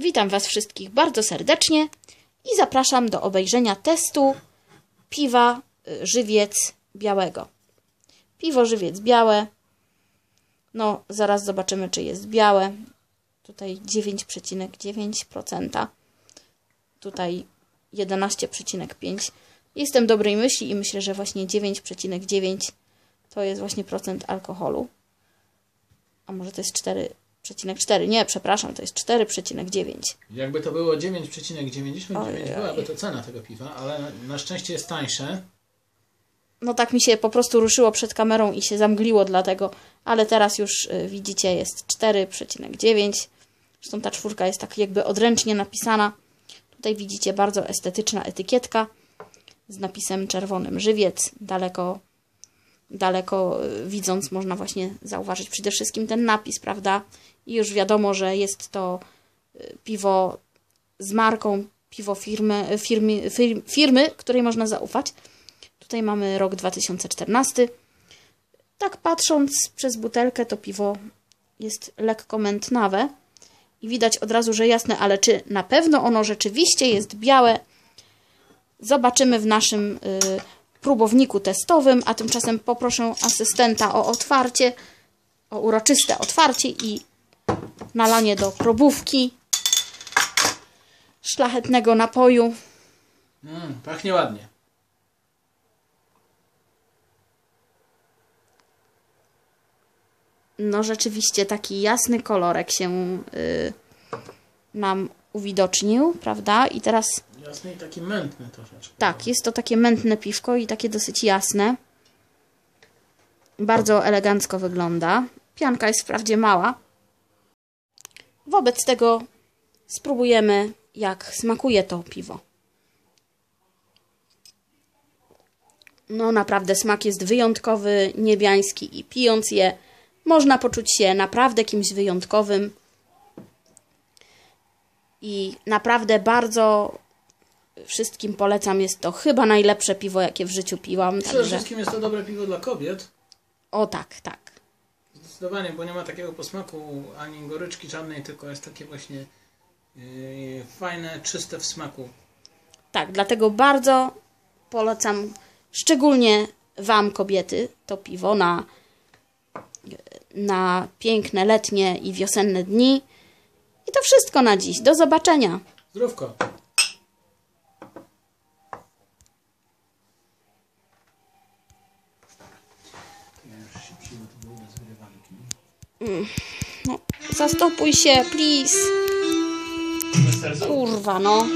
Witam Was wszystkich bardzo serdecznie i zapraszam do obejrzenia testu piwa y, żywiec białego. Piwo żywiec białe. No, zaraz zobaczymy, czy jest białe. Tutaj 9,9%. Tutaj 11,5%. Jestem dobrej myśli i myślę, że właśnie 9,9 to jest właśnie procent alkoholu. A może to jest 4,4? Nie, przepraszam, to jest 4,9. Jakby to było 9,99 Ojej. byłaby to cena tego piwa, ale na szczęście jest tańsze. No tak mi się po prostu ruszyło przed kamerą i się zamgliło dlatego, ale teraz już y, widzicie jest 4,9. Zresztą ta czwórka jest tak jakby odręcznie napisana. Tutaj widzicie bardzo estetyczna etykietka z napisem czerwonym żywiec. Daleko, daleko y, widząc można właśnie zauważyć przede wszystkim ten napis, prawda? I już wiadomo, że jest to y, piwo z marką, piwo firmy, firmy, firmy, firmy której można zaufać. Tutaj mamy rok 2014. Tak patrząc przez butelkę, to piwo jest lekko mętnawe i widać od razu, że jasne, ale czy na pewno ono rzeczywiście jest białe, zobaczymy w naszym y, próbowniku testowym, a tymczasem poproszę asystenta o otwarcie, o uroczyste otwarcie i nalanie do probówki szlachetnego napoju. Mm, pachnie ładnie. no rzeczywiście taki jasny kolorek się y, nam uwidocznił, prawda? I teraz Jasny i taki mętny troszeczkę. tak, jest to takie mętne piwko i takie dosyć jasne. Bardzo elegancko wygląda. Pianka jest wprawdzie mała. Wobec tego spróbujemy, jak smakuje to piwo. No naprawdę smak jest wyjątkowy, niebiański i pijąc je można poczuć się naprawdę kimś wyjątkowym. I naprawdę bardzo wszystkim polecam. Jest to chyba najlepsze piwo, jakie w życiu piłam. Przede Także... wszystkim jest to dobre piwo dla kobiet. O tak, tak. Zdecydowanie, bo nie ma takiego posmaku ani goryczki żadnej, tylko jest takie właśnie yy, fajne, czyste w smaku. Tak, dlatego bardzo polecam szczególnie Wam, kobiety, to piwo na, na piękne letnie i wiosenne dni. I to wszystko na dziś. Do zobaczenia. Zdrówko. Do zgrywanki. Zastopuj się, please. Kurwa, no.